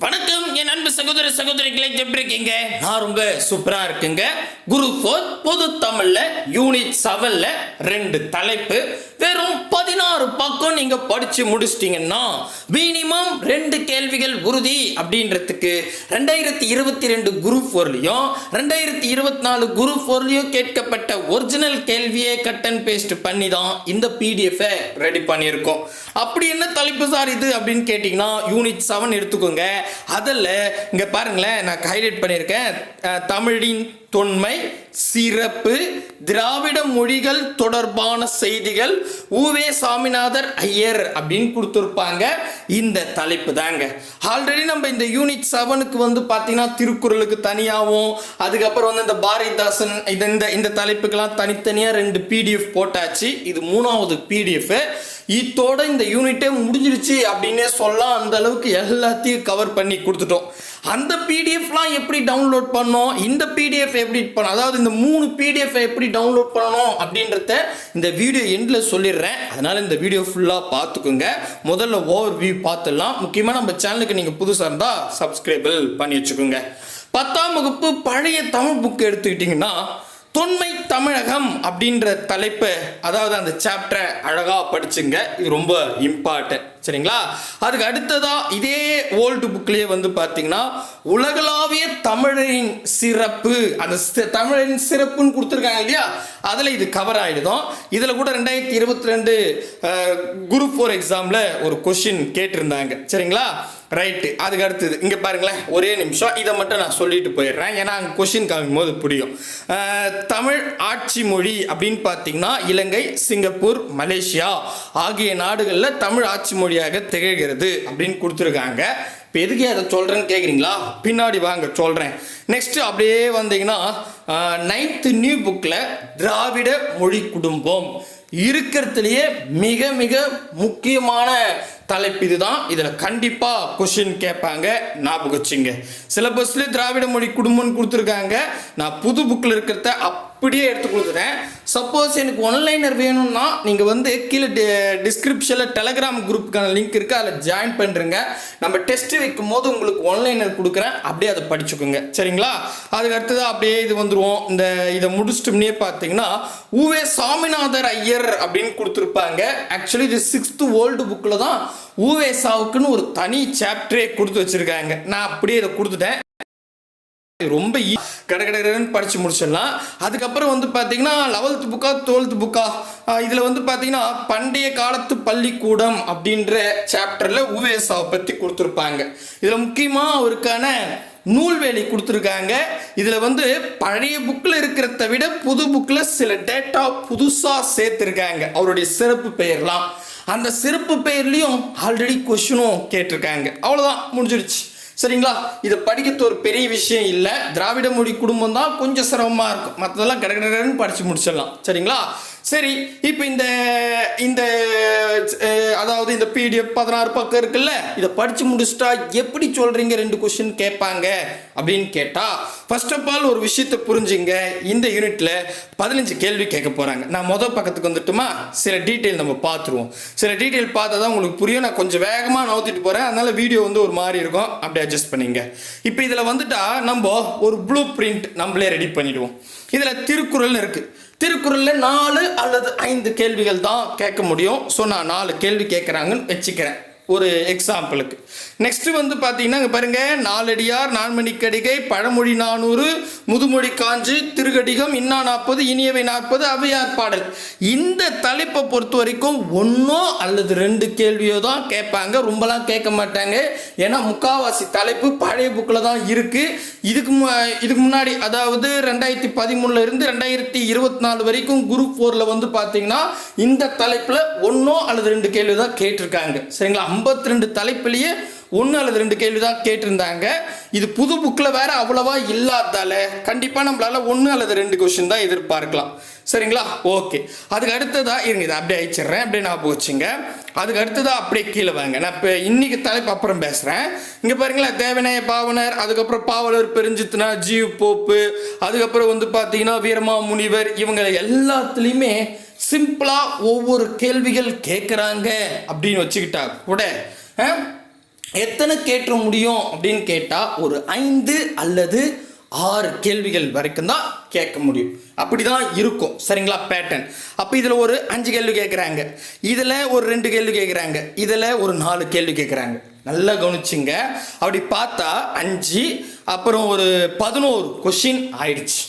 வணக்கம் என் அன்பு சகோதர சகோதரிகளை எப்படி இருக்கீங்க? நான் ரொம்ப சூப்பரா இருக்குங்க. குரு ஃபோர் பொது தமிழ்ல யூனிட் செவன்ல ரெண்டு தலைப்பு. வெறும் பதினாறு பக்கம் நீங்க படிச்சு முடிச்சிட்டீங்கன்னா மினிமம் ரெண்டு கேள்விகள் உறுதி அப்படின்றதுக்கு ரெண்டாயிரத்தி இருபத்தி ரெண்டு குரு ஃபோர்லையும் ரெண்டாயிரத்தி இருபத்தி நாலு குரு ஃபோர்லையும் கேட்கப்பட்ட ஒரிஜினல் கேள்வியை கட் அண்ட் பேஸ்ட் பண்ணி தான் இந்த பிடிஎஃப் ரெடி பண்ணியிருக்கோம். அப்படி என்ன தலைப்பு சார் இது அப்படின்னு கேட்டிங்கன்னா யூனிட் செவன் எடுத்துக்கோங்க. அதில் இங்கே பாருங்களேன் நான் ஹைலைட் பண்ணியிருக்கேன் தமிழின் தொன்மை சிறப்பு திராவிட மொழிகள் தொடர்பான செய்திகள் ஊவே சாமிநாதர் ஐயர் அப்படின்னு கொடுத்துருப்பாங்க. இந்த தலைப்பு தாங்க. ஆல்ரெடி நம்ம இந்த யூனிட் செவனுக்கு வந்து பார்த்தீங்கன்னா திருக்குறளுக்கு தனியாகவும் அதுக்கப்புறம் வந்து இந்த பாரதிதாசன் இது இந்த இந்த தலைப்புக்கெல்லாம் தனித்தனியாக ரெண்டு பிடிஎஃப் போட்டாச்சு. இது மூணாவது பிடிஎஃப் இத்தோட இந்த யூனிட்டே முடிஞ்சிருச்சு அப்படின்னே சொல்லலாம். அந்த அளவுக்கு எல்லாத்தையும் கவர் பண்ணி கொடுத்துட்டோம். அந்த பிடிஎஃப்லாம் எப்படி டவுன்லோட் பண்ணோம்? இந்த பிடிஎஃப் எப்படி பண்ண அதாவது இந்த மூணு பிடிஎஃப் எப்படி டவுன்லோட் பண்ணணும் அப்படின்றத இந்த வீடியோ எண்டில் சொல்லிடுறேன். அதனால் இந்த வீடியோ ஃபுல்லாக பார்த்துக்குங்க. முதல்ல ஓவர் வியூ பார்த்துடலாம். முக்கியமாக நம்ம சேனலுக்கு நீங்கள் புதுசாக இருந்தால் சப்ஸ்கிரைபிள் பண்ணி வச்சுக்கோங்க. பத்தாம் வகுப்பு பழைய தமிழ் புக் எடுத்துக்கிட்டிங்கன்னா தொன்மை தமிழகம் அப்படின்ற தலைப்பு அதாவது அந்த சாப்டரை அழகாக படிச்சுங்க. இது ரொம்ப இம்பார்ட்டன்ட் சரிங்களா? அதுக்கு அடுத்ததா இதே ஓல்டு புக்லேயே வந்து பார்த்தீங்கன்னா உலகளாவிய தமிழின் சிறப்பு அந்த சி- தமிழின் சிறப்புன்னு கொடுத்துருக்காங்க இல்லையா? அதில் இது கவர் ஆகிடுதோம் இதில் கூட ரெண்டாயிரத்தி இருபத்தி ரெண்டு குரு ஃபோர் எக்ஸாமில் ஒரு கொஷின் கேட்டிருந்தாங்க. சரிங்களா? ரைட்டு அதுக்கு அடுத்தது இங்கே பாருங்களேன் ஒரே நிமிஷம். இதை மட்டும் நான் சொல்லிட்டு போயிடுறேன். ஏன்னா அங்கே கொஷின் காமிக்கும் போது புரியும் தமிழ் ஆட்சி மொழி அப்படின்னு பார்த்தீங்கன்னா இலங்கை சிங்கப்பூர் மலேசியா ஆகிய நாடுகளில் தமிழ் ஆட்சி மொழி மொழியாக திகழ்கிறது அப்படின்னு கொடுத்துருக்காங்க. இப்போ எதுக்கு அதை சொல்கிறேன்னு கேட்குறீங்களா பின்னாடி வாங்க சொல்கிறேன் நெக்ஸ்ட் அப்படியே வந்தீங்கன்னா நைன்த்து நியூ புக்கில் திராவிட மொழி குடும்பம் இருக்கிறதுலையே மிக மிக முக்கியமான தலைப்பு இதுதான். இதில் கண்டிப்பாக கொஷின் கேட்பாங்க. ஞாபகம் வச்சுங்க. சிலபஸ்லேயே திராவிட மொழி குடும்பம்னு கொடுத்துருக்காங்க. நான் புது புக்கில் இருக்கிறத அப்படியே எடுத்து கொடுத்துட்டேன். சப்போஸ் எனக்கு ஒன்லைனர் வேணும்னா நீங்கள் வந்து கீழே டிஸ்கிரிப்ஷனில் டெலகிராம் குரூப்புக்கான லிங்க் இருக்குது அதில் ஜாயின் பண்ணுறங்க நம்ம டெஸ்ட் வைக்கும் போது உங்களுக்கு ஒன்லைனர் கொடுக்குறேன். அப்படியே அதை படிச்சுக்கோங்க. சரிங்களா? அதுக்கு அடுத்தது அப்படியே இது வந்துடுவோம் இந்த இதை முடிச்சிட்டோம்னே பார்த்தீங்கன்னா ஊவே சாமிநாதர் ஐயர் அப்படின்னு கொடுத்துருப்பாங்க. ஆக்சுவலி இது சிக்ஸ்த்து ஓல்டு புக்கில் தான் ஊவேசாவுக்குன்னு ஒரு தனி சாப்டரே கொடுத்து வச்சுருக்காங்க. நான் அப்படியே இதை கொடுத்துட்டேன். ரொம்ப ஈ கட கடன்னு படித்து முடிச்சிடலாம். அதுக்கப்புறம் வந்து பார்த்தீங்கன்னா லெவல்த் புக்கா டுவெல்த் புக்கா இதில் வந்து பார்த்தீங்கன்னா பண்டைய காலத்து பள்ளிக்கூடம் அப்படின்ற சாப்டரில் உவேசாவை பற்றி கொடுத்துருப்பாங்க. இதில் முக்கியமாக அவருக்கான நூல்வேலி கொடுத்துருக்காங்க. இதில் வந்து பழைய புக்கில் இருக்கிறத விட புது புக்கில் சில டேட்டா புதுசாக சேர்த்துருக்காங்க. அவருடைய சிறப்பு பெயர்லாம். அந்த சிறப்பு பெயர்லேயும் ஆல்ரெடி கொஷினும் கேட்டிருக்காங்க. அவ்வளோதான் முடிஞ்சிடுச்சு. சரிங்களா? இதை படிக்கிறது ஒரு பெரிய விஷயம் இல்லை. திராவிட மொழி குடும்பம் தான் கொஞ்சம் சிரமமாக இருக்கும். மற்றதெல்லாம் கடகடன்னு படித்து முடிச்சிடலாம். சரிங்களா? சரி இப்போ இந்த இந்த அதாவது இந்த பிடிஎஃப் பதினாறு பக்கம் இருக்குல்ல இதை படித்து முடிச்சுட்டா எப்படி சொல்கிறீங்க ரெண்டு கொஸ்டின் கேட்பாங்க அப்படின்னு கேட்டால் ஃபர்ஸ்ட் ஆஃப் ஆல் ஒரு விஷயத்தை புரிஞ்சுங்க. இந்த யூனிட்டில் பதினஞ்சு கேள்வி கேட்க போகிறாங்க நான் மொதல் பக்கத்துக்கு வந்துட்டுமா? சில டீட்டெயில் நம்ம பார்த்துருவோம். சில டீட்டெயில் பார்த்தா தான் உங்களுக்கு புரியும். நான் கொஞ்சம் வேகமாக நவுத்திட்டு போகிறேன் அதனால வீடியோ வந்து ஒரு மாதிரி இருக்கும். அப்படியே அட்ஜஸ்ட் பண்ணிங்க. இப்போ இதில் வந்துட்டா நம்ம ஒரு ப்ளூ பிரிண்ட் நம்மளே ரெடி பண்ணிடுவோம். இதில் திருக்குறள்னு இருக்குது திருக்குறளில் நாலு அல்லது ஐந்து கேள்விகள் தான் கேட்க முடியும். ஸோ நான் நாலு கேள்வி கேட்குறாங்கன்னு வச்சுக்கிறேன். ஒரு எக்ஸாம்பிளுக்கு நெக்ஸ்ட் வந்து பார்த்தீங்கன்னா இங்கே பாருங்க நாலடியார் நான்மணிக்கடிகை பழமொழி நானூறு முதுமொழி காஞ்சி திருகடிகம் இன்னா நாற்பது இனியவை நாற்பது அவையார் பாடல். இந்த தலைப்பை பொறுத்த வரைக்கும் ஒன்றோ அல்லது ரெண்டு கேள்வியோ தான் கேட்பாங்க. ரொம்பலாம் கேட்க மாட்டாங்க. ஏன்னா முக்காவாசி தலைப்பு பழைய புக்கில் தான் இருக்குது இதுக்கு மு- இதுக்கு முன்னாடி அதாவது ரெண்டாயிரத்தி பதிமூணுல இருந்து ரெண்டாயிரத்தி இருபத்தி நாலு வரைக்கும் குரூப் ஃபோரில் வந்து பார்த்தீங்கன்னா இந்த தலைப்பில் ஒன்றோ அல்லது ரெண்டு கேள்வி தான் கேட்டிருக்காங்க. சரிங்களா? ஐம்பத்தி ரெண்டு தலைப்புலேயே ஒன்று அல்லது ரெண்டு கேள்வி தான் கேட்டிருந்தாங்க. இது புது புக்கில் வேற அவ்வளவா இல்லாதால கண்டிப்பாக நம்மளால் ஒன்று அல்லது ரெண்டு கொஷின் தான் எதிர்பார்க்கலாம். சரிங்களா? ஓகே அதுக்கு அடுத்ததாக இருங்க இதை அப்படியே அழிச்சிடுறேன். அப்படியே நான் போச்சுங்க அதுக்கு அடுத்ததா அப்படியே கீழே வாங்க. நான் இப்போ இன்னைக்கு தலைப்பு அப்புறம் பேசுகிறேன் இங்கே பாருங்களேன் தேவனைய பாவனர் அதுக்கப்புறம் பாவலர் பெருஞ்சித்னா ஜீவ் போப்பு அதுக்கப்புறம் வந்து பார்த்தீங்கன்னா வீரமா முனிவர் இவங்க எல்லாத்துலேயுமே சிம்பிளாக ஒவ்வொரு கேள்விகள் கேட்குறாங்க அப்படின்னு வச்சுக்கிட்டா கூட எத்தனை கேட்ட முடியும் அப்படின்னு கேட்டால் ஒரு ஐந்து அல்லது ஆறு கேள்விகள் வரைக்கும் தான் கேட்க முடியும். அப்படி தான் இருக்கும். சரிங்களா? பேட்டர்ன் அப்போ இதில் ஒரு அஞ்சு கேள்வி கேட்குறாங்க இதில் ஒரு ரெண்டு கேள்வி கேட்குறாங்க இதில் ஒரு நாலு கேள்வி கேட்குறாங்க நல்லா கவனிச்சிங்க. அப்படி பார்த்தா அஞ்சு அப்புறம் ஒரு பதினோரு கொஷின் ஆயிடுச்சு.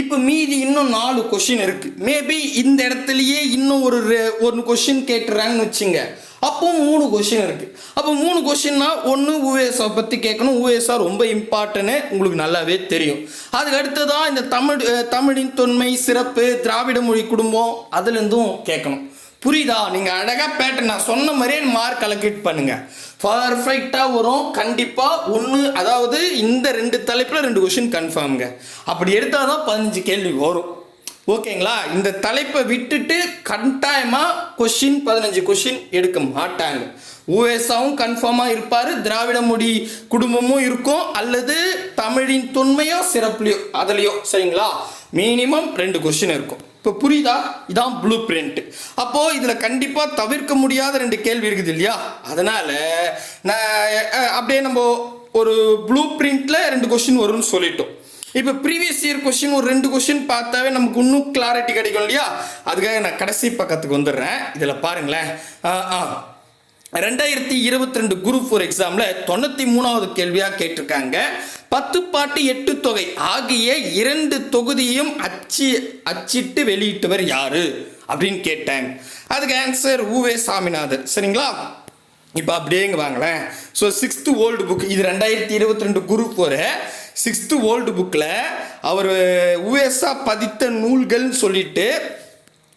இப்போ மீதி இன்னும் நாலு கொஷின் இருக்கு. மேபி இந்த இடத்துலயே இன்னும் ஒரு ஒரு கொஷின் கேட்டுறாங்கன்னு வச்சுங்க. அப்போ மூணு கொஷின் இருக்கு. அப்போ மூணு கொஷின்னா ஒன்று ஊஎஸ்ஆ பற்றி கேட்கணும் ஊஎஸ்ஆ ரொம்ப இம்பார்ட்டன்னு உங்களுக்கு நல்லாவே தெரியும். அதுக்கு அடுத்ததான் இந்த தமிழ் தமிழின் தொன்மை சிறப்பு திராவிட மொழி குடும்பம் அதுலேருந்தும் கேட்கணும் புரியுதா? நீங்கள் அழகாக பேட்டர்ன் நான் சொன்ன மாதிரியே மார்க் அலோகேட் பண்ணுங்கள் பர்ஃபெக்டாக வரும். கண்டிப்பாக ஒன்று அதாவது இந்த ரெண்டு தலைப்பில் ரெண்டு கொஷின் கன்ஃபார்ம்ங்க அப்படி எடுத்தால் தான் பதினஞ்சு கேள்வி வரும். ஓகேங்களா? இந்த தலைப்பை விட்டுட்டு கட்டாயமாக கொஷின் பதினஞ்சு கொஷின் எடுக்க மாட்டாங்க. ஓஎஸ்ஆவும் கன்ஃபார்மாக இருப்பார். திராவிட மொழி குடும்பமும் இருக்கும். அல்லது தமிழின் தொன்மையோ சிறப்புலையோ அதுலையோ. சரிங்களா? மினிமம் ரெண்டு கொஷின் இருக்கும். இப்போ புரியுதா? இதான் ப்ளூ பிரிண்ட் அப்போது இதில் கண்டிப்பாக தவிர்க்க முடியாத ரெண்டு கேள்வி இருக்குது இல்லையா? அதனால் நான் அப்படியே நம்ம ஒரு ப்ளூ பிரிண்ட்டில் ரெண்டு கொஸ்டின் வரும்னு சொல்லிட்டோம். இப்போ ப்ரீவியஸ் இயர் கொஸ்டின் ஒரு ரெண்டு கொஸ்டின் பார்த்தாவே நமக்கு இன்னும் கிளாரிட்டி கிடைக்கும் இல்லையா? அதுக்காக நான் கடைசி பக்கத்துக்கு வந்துடுறேன். இதில் பாருங்களேன். ஆ, ஆ. ரெண்டாயிரத்தி இருபத்தி ரெண்டு குரூப் ஃபோர் எக்ஸாமில் தொண்ணூற்றி மூணாவது கேள்வியாக கேட்டிருக்காங்க. பத்து பாட்டு எட்டு தொகை ஆகிய இரண்டு தொகுதியும் அச்சு அச்சிட்டு வெளியிட்டவர் யாரு அப்படின்னு கேட்டேன். அதுக்கு ஆன்சர் ஊவே சாமிநாதன். சரிங்களா? இப்போ அப்படியேங்க வாங்களேன். ஸோ சிக்ஸ்த்து ஓல்டு புக் இது ரெண்டாயிரத்தி இருபத்தி ரெண்டு குரூப் ஒரு சிக்ஸ்த்து ஓல்டு புக்கில் அவர் உவேசா பதித்த நூல்கள்னு சொல்லிட்டு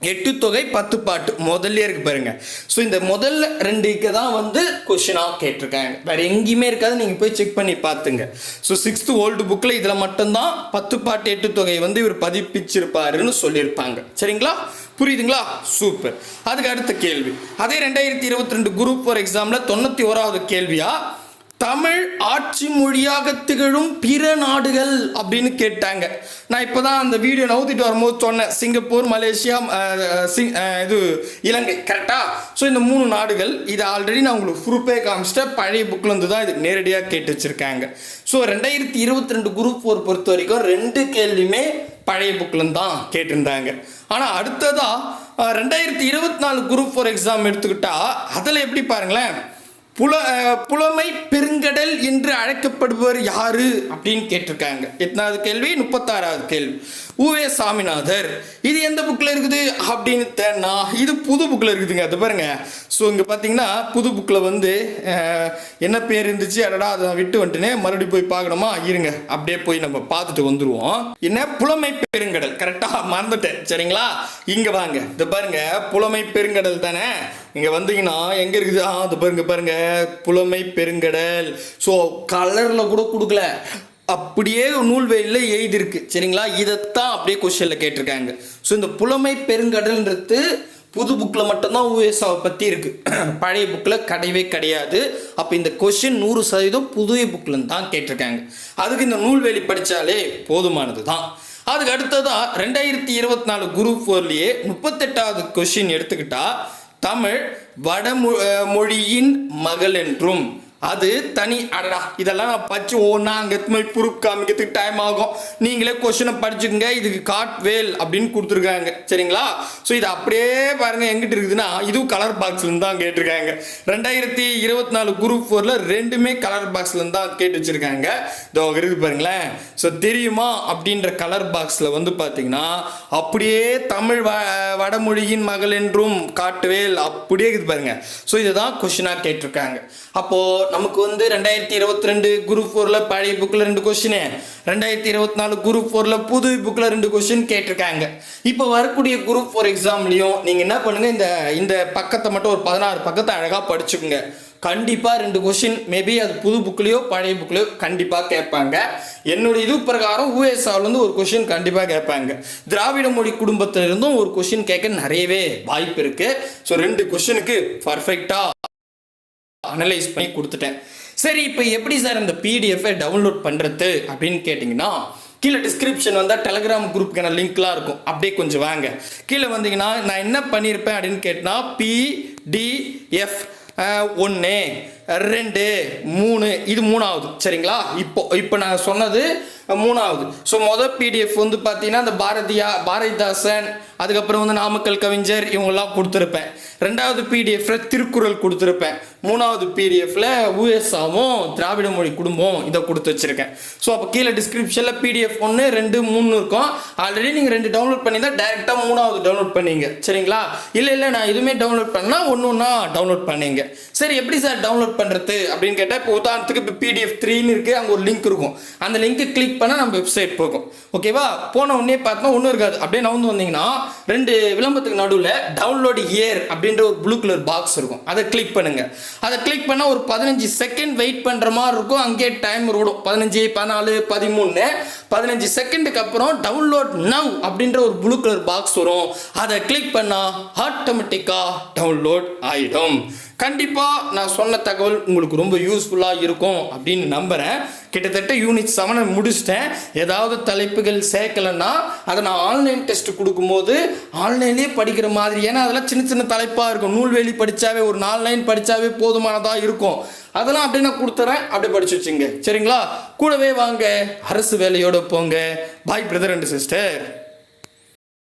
எட்டு தொகை பத்து பாட்டு முதல்ல இருக்கு பாருங்க. ஸோ இந்த முதல்ல ரெண்டுக்கு தான் வந்து கொஷினாக கேட்டிருக்காங்க. வேற எங்கேயுமே இருக்காது நீங்கள் போய் செக் பண்ணி பார்த்துங்க. ஸோ சிக்ஸ்த்து ஓல்டு புக்கில் இதில் மட்டும்தான் பத்து பாட்டு எட்டு தொகை வந்து இவர் பதிப்பிச்சிருப்பாருன்னு சொல்லியிருப்பாங்க. சரிங்களா? புரியுதுங்களா? சூப்பர் அதுக்கு அடுத்த கேள்வி. அதே ரெண்டாயிரத்தி இருபத்தி ரெண்டு குரூப் ஃபோர் எக்ஸாமில் தொண்ணூற்றி ஓராவது கேள்வியாக தமிழ் ஆட்சி மொழியாக திகழும் பிற நாடுகள் அப்படின்னு கேட்டாங்க. நான் இப்போ தான் அந்த வீடியோ நவுத்திட்டு வரும்போது சொன்னேன். சிங்கப்பூர் மலேசியா சிங் இது இலங்கை கரெக்டாக ஸோ இந்த மூணு நாடுகள் இது ஆல்ரெடி நான் உங்களுக்கு ப்ரூஃபே காமிச்சிட்டேன். பழைய புக்கில் இருந்து தான் இது நேரடியாக கேட்டு வச்சுருக்காங்க. ஸோ ரெண்டாயிரத்தி இருபத்தி ரெண்டு குரூப் ஃபோர் பொறுத்த வரைக்கும் ரெண்டு கேள்வியுமே பழைய புக்கில் தான் கேட்டிருந்தாங்க. ஆனால் அடுத்ததாக ரெண்டாயிரத்தி இருபத்தி நாலு குரூப் ஃபோர் எக்ஸாம் எடுத்துக்கிட்டால் அதில் எப்படி பாருங்களேன் புல புலமை பெருங்கடல் என்று அழைக்கப்படுபவர் யாரு அப்படின்னு கேட்டிருக்காங்க. எத்தனாவது கேள்வி? முப்பத்தாறாவது கேள்வி. உவே சாமிநாதர். இது எந்த புக்கில் இருக்குது? அப்படின்னு தேனா இது புது புக்கில் இருக்குதுங்க. அது பாருங்க. ஸோ இங்கே பார்த்தீங்கன்னா புது புக்கில் வந்து என்ன பேர் இருந்துச்சு? அடடா அதை நான் விட்டு வந்துட்டுனே. மறுபடியும் போய் பார்க்கணுமா? இருங்க. அப்படியே போய் நம்ம பார்த்துட்டு வந்துடுவோம் என்ன? புலமை பெருங்கடல். கரெக்டாக மறந்துட்டேன். சரிங்களா? இங்கே வாங்க. இது பாருங்க. புலமை பெருங்கடல் தானே? இங்கே வந்தீங்கன்னா எங்கே இருக்குது? ஆ அது பாருங்க பாருங்க. புலமை பெருங்கடல். ஸோ கலரில் கூட கொடுக்கல. அப்படியே நூல்வெளியில் எழுதியிருக்கு. சரிங்களா? இதைத்தான் அப்படியே கொஸ்டினில் கேட்டிருக்காங்க. ஸோ இந்த புலமை பெருங்கடல்ன்றது புது புக்கில் மட்டும்தான் யூஎஸ்ஆவை பற்றி இருக்குது பழைய புக்கில் கிடையவே கிடையாது. அப்போ இந்த கொஷின் நூறு சதவீதம் புதிய புக்கில் தான் கேட்டிருக்காங்க. அதுக்கு இந்த நூல்வெளி படித்தாலே போதுமானது தான் அதுக்கு அடுத்ததாக ரெண்டாயிரத்தி இருபத்தி நாலு குரூப் ஃபோர்லேயே முப்பத்தெட்டாவது கொஷின் எடுத்துக்கிட்டால் தமிழ் வடமொ மொழியின் மகள் என்றும் அது தனி அடடா. இதெல்லாம் நான் படிச்சு ஒன்றா அங்கே ப்ரூஃப் காமிக்கிறதுக்கு டைம் ஆகும். நீங்களே கொஷினை படிச்சுக்கோங்க. இதுக்கு காட் வேல் அப்படின்னு கொடுத்துருக்காங்க. சரிங்களா? ஸோ இது அப்படியே பாருங்க. எங்கிட்ட இருக்குதுன்னா இதுவும் கலர் பாக்ஸ்லேருந்து தான் கேட்டிருக்காங்க. ரெண்டாயிரத்தி இருபத்தி நாலு குரூப் ஃபோரில் ரெண்டுமே கலர் பாக்ஸ்லேருந்து தான் கேட்டு வச்சுருக்காங்க. இதோ இருக்கு பாருங்களேன். ஸோ தெரியுமா அப்படின்ற கலர் பாக்ஸில் வந்து பார்த்தீங்கன்னா அப்படியே தமிழ் வ வடமொழியின் மகள் என்றும் காட்டுவேல் அப்படியே இருக்குது பாருங்க. ஸோ இதை தான் கொஷினாக கேட்டிருக்காங்க. அப்போது நமக்கு வந்து ரெண்டாயிரத்தி இருபத்தி ரெண்டு குரூப் ஃபோரில் பழைய புக்கில் ரெண்டு கொஷினு ரெண்டாயிரத்தி இருபத்தி நாலு குரூப் ஃபோரில் புது புக்கில் ரெண்டு கொஷின் கேட்டிருக்காங்க. இப்போ வரக்கூடிய குரூப் ஃபோர் எக்ஸாம்லேயும் நீங்கள் என்ன பண்ணுங்கள் இந்த இந்த பக்கத்தை மட்டும் ஒரு பதினாறு பக்கத்தை அழகாக படிச்சுக்குங்க. கண்டிப்பாக ரெண்டு கொஷின் மேபி அது புது புக்லேயோ பழைய புக்லேயோ கண்டிப்பாக கேட்பாங்க. என்னுடைய இது பிரகாரம் யூஎஸ்ஆவிலேருந்து ஒரு கொஷின் கண்டிப்பாக கேட்பாங்க. திராவிட மொழி குடும்பத்திலிருந்தும் ஒரு கொஷின் கேட்க நிறையவே வாய்ப்பு இருக்குது ஸோ ரெண்டு கொஷினுக்கு பர்ஃபெக்டாக அனலைஸ் பண்ணி கொடுத்துட்டேன். சரி இப்போ எப்படி சார் அந்த பிடிஎஃப்பை டவுன்லோட் பண்ணுறது அப்படின்னு கேட்டிங்கன்னா கீழே டிஸ்கிரிப்ஷன் வந்தால் டெலகிராம் குரூப்புக்கான லிங்க்லாம் இருக்கும். அப்படியே கொஞ்சம் வாங்க. கீழே வந்தீங்கன்னா நான் என்ன பண்ணியிருப்பேன் அப்படின்னு கேட்டால் பிடிஎஃப் ஒன்று ரெண்டு மூணு இது மூணாவது. சரிங்களா? இப்போ இப்போ நான் சொன்னது மூணாவது. ஸோ மொதல் பிடிஎஃப் வந்து பார்த்தீங்கன்னா இந்த பாரதியா பாரதிதாசன் அதுக்கப்புறம் வந்து நாமக்கல் கவிஞர் இவங்கெல்லாம் கொடுத்துருப்பேன். ரெண்டாவது பிடிஎஃப்ல திருக்குறள் கொடுத்துருப்பேன். மூணாவது பிடிஎஃப்ல ஊஎஸ்ஆவும் திராவிட மொழி குடும்பம் இதை கொடுத்து வச்சிருக்கேன். ஸோ அப்போ கீழே டிஸ்கிரிப்ஷனில் பிடிஎஃப் ஒன்று ரெண்டு மூணு இருக்கும். ஆல்ரெடி நீங்கள் ரெண்டு டவுன்லோட் பண்ணி தான் டேரெக்டாக மூணாவது டவுன்லோட் பண்ணீங்க. சரிங்களா? இல்லை இல்லை நான் எதுவுமே டவுன்லோட் பண்ணால் ஒன்று ஒன்றா டவுன்லோட் பண்ணீங்க. சரி எப்படி சார் டவுன்லோட் பண்ணுறது அப்படின்னு கேட்டால் இப்போ உதாரணத்துக்கு இப்போ பிடிஎஃப் த்ரீன்னு இருக்குது அங்கே ஒரு லிங்க் இருக்கும். அந்த லிங்க்கு கிளிக் பண்ணால் நம்ம வெப்சைட் போகும். ஓகேவா போன உடனே பார்த்தோம்னா ஒன்றும் இருக்காது. அப்படியே நவுந்து வந்தீங்கன்னா ரெண்டு விளம்பரத்துக்கு நடுவில் டவுன்லோட் இயர் அப்படின்ற ஒரு ப்ளூ கலர் பாக்ஸ் இருக்கும். அதை கிளிக் பண்ணுங்கள் அதை கிளிக் பண்ணால் ஒரு பதினஞ்சு செகண்ட் வெயிட் பண்ணுற மாதிரி இருக்கும். அங்கேயே டைம் ஓடும். பதினஞ்சு பதினாலு பதிமூணு. பதினஞ்சு செகண்டுக்கு அப்புறம் டவுன்லோட் நவ் அப்படின்ற ஒரு ப்ளூ கலர் பாக்ஸ் வரும். அதை கிளிக் பண்ணால் ஆட்டோமேட்டிக்காக டவுன்லோட் ஆகிடும் கண்டிப்பாக நான் சொன்ன தகவல் உங்களுக்கு ரொம்ப யூஸ்ஃபுல்லாக இருக்கும் அப்படின்னு நம்புகிறேன் கிட்டத்தட்ட யூனிட் செவனை முடிச்சிட்டேன். ஏதாவது தலைப்புகள் சேர்க்கலைன்னா அதை நான் ஆன்லைன் டெஸ்ட் கொடுக்கும்போது ஆன்லைன்லேயே படிக்கிற மாதிரி ஏன்னா அதெல்லாம் சின்ன சின்ன தலைப்பாக இருக்கும். நூல்வேலி படித்தாவே ஒரு நாலு லைன் படித்தாவே போதுமானதாக இருக்கும். அதெல்லாம் அப்படியே நான் கொடுத்துறேன். அப்படியே படிச்சு வச்சுங்க சரிங்களா? கூடவே வாங்க. அரசு வேலையோடு போங்க. பாய் பிரதர் அண்ட் சிஸ்டர்